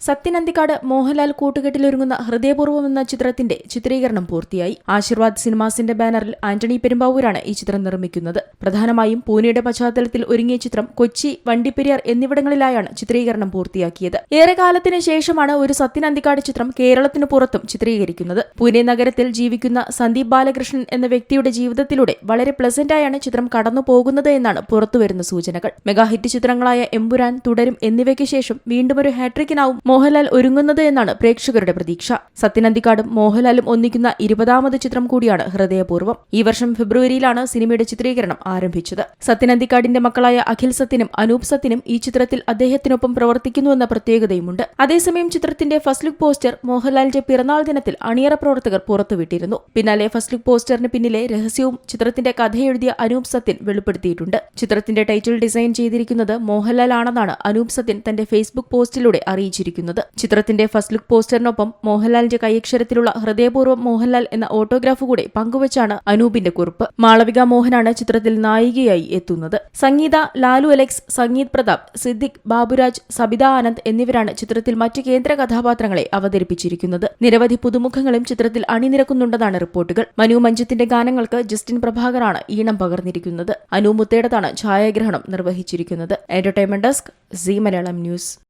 സത്യനന്ദിക്കാട് മോഹൻലാൽ കൂട്ടുകെട്ടിലൊരുങ്ങുന്ന ഹൃദയപൂർവം എന്ന ചിത്രത്തിന്റെ ചിത്രീകരണം പൂർത്തിയായി. ആശീർവാദ് സിനിമാസിന്റെ ബാനറിൽ ആന്റണി പെരുമ്പാവൂരാണ് ഈ ചിത്രം നിർമ്മിക്കുന്നത്. പ്രധാനമായും പൂനെയുടെ പശ്ചാത്തലത്തിൽ ഒരുങ്ങിയ ചിത്രം കൊച്ചി വണ്ടിപ്പെരിയാർ എന്നിവിടങ്ങളിലായാണ് ചിത്രീകരണം പൂർത്തിയാക്കിയത്. ഏറെക്കാലത്തിന് ശേഷമാണ് ഒരു സത്യനന്തിക്കാട് ചിത്രം കേരളത്തിനു പുറത്തും ചിത്രീകരിക്കുന്നത്. പൂനെ നഗരത്തിൽ ജീവിക്കുന്ന സന്ദീപ് ബാലകൃഷ്ണൻ എന്ന വ്യക്തിയുടെ ജീവിതത്തിലൂടെ വളരെ പ്ലസന്റായാണ് ചിത്രം കടന്നു പോകുന്നത് എന്നാണ് പുറത്തുവരുന്ന സൂചനകൾ. മെഗാഹിറ്റ് ചിത്രങ്ങളായ എമ്പുരാൻ തുടരും എന്നിവയ്ക്ക് ശേഷം വീണ്ടും ഒരു ഹാട്രിക്കിനാവും മോഹൻലാൽ ഒരുങ്ങുന്നത് എന്നാണ് പ്രേക്ഷകരുടെ പ്രതീക്ഷ. സത്യനന്ദിക്കാടും മോഹൻലാലും ഒന്നിക്കുന്ന ഇരുപതാമത് ചിത്രം കൂടിയാണ് ഹൃദയപൂർവം. ഈ വർഷം ഫെബ്രുവരിയിലാണ് സിനിമയുടെ ചിത്രീകരണം ആരംഭിച്ചത്. സത്യനന്ദിക്കാടിന്റെ മക്കളായ അഖിൽ സത്യനും അനൂപ് സത്യനും ഈ ചിത്രത്തിൽ അദ്ദേഹത്തിനൊപ്പം പ്രവർത്തിക്കുന്നുവെന്ന പ്രത്യേകതയുമുണ്ട്. അതേസമയം ചിത്രത്തിന്റെ ഫസ്റ്റ് ലുക്ക് പോസ്റ്റർ മോഹൻലാലിന്റെ പിറന്നാൾ ദിനത്തിൽ അണിയറ പ്രവർത്തകർ പുറത്തുവിട്ടിരുന്നു. പിന്നാലെ ഫസ്റ്റ് ലുക്ക് പോസ്റ്ററിന് പിന്നിലെ രഹസ്യവും ചിത്രത്തിന്റെ കഥയെഴുതിയ അനൂപ് സത്യൻ വെളിപ്പെടുത്തിയിട്ടുണ്ട്. ചിത്രത്തിന്റെ ടൈറ്റിൽ ഡിസൈൻ ചെയ്തിരിക്കുന്നത് മോഹൻലാലാണെന്നാണ് അനൂപ് സത്യൻ തന്റെ ഫേസ്ബുക്ക് പോസ്റ്റിലൂടെ അറിയിച്ചിരിക്കുന്നത്. ചിത്രത്തിന്റെ ഫസ്റ്റ് ലുക്ക് പോസ്റ്ററിനൊപ്പം മോഹൻലാലിന്റെ കൈയക്ഷരത്തിലുള്ള ഹൃദയപൂർവം മോഹൻലാൽ എന്ന ഓട്ടോഗ്രാഫ് കൂടെ പങ്കുവച്ചാണ് അനൂപിന്റെ കുറിപ്പ്. മാളവിക മോഹനാണ് ചിത്രത്തിൽ നായികയായി എത്തുന്നത്. സംഗീത ലാലു അലക്സ് സംഗീത് പ്രതാപ് സിദ്ദിഖ് ബാബുരാജ് സബിത ആനന്ദ് എന്നിവരാണ് ചിത്രത്തിൽ മറ്റ് കേന്ദ്ര കഥാപാത്രങ്ങളെ അവതരിപ്പിച്ചിരിക്കുന്നത്. നിരവധി പുതുമുഖങ്ങളും ചിത്രത്തിൽ അണിനിരക്കുന്നുണ്ടെന്നാണ് റിപ്പോർട്ടുകൾ. മനു മഞ്ജത്തിന്റെ ഗാനങ്ങൾക്ക് ജസ്റ്റിൻ പ്രഭാകറാണ് ഈണം പകർന്നിരിക്കുന്നത്. അനു മുത്തേടത്താണ് ഛായാഗ്രഹണം നിർവഹിച്ചിരിക്കുന്നത്. Entertainment desk Zee Malayalam news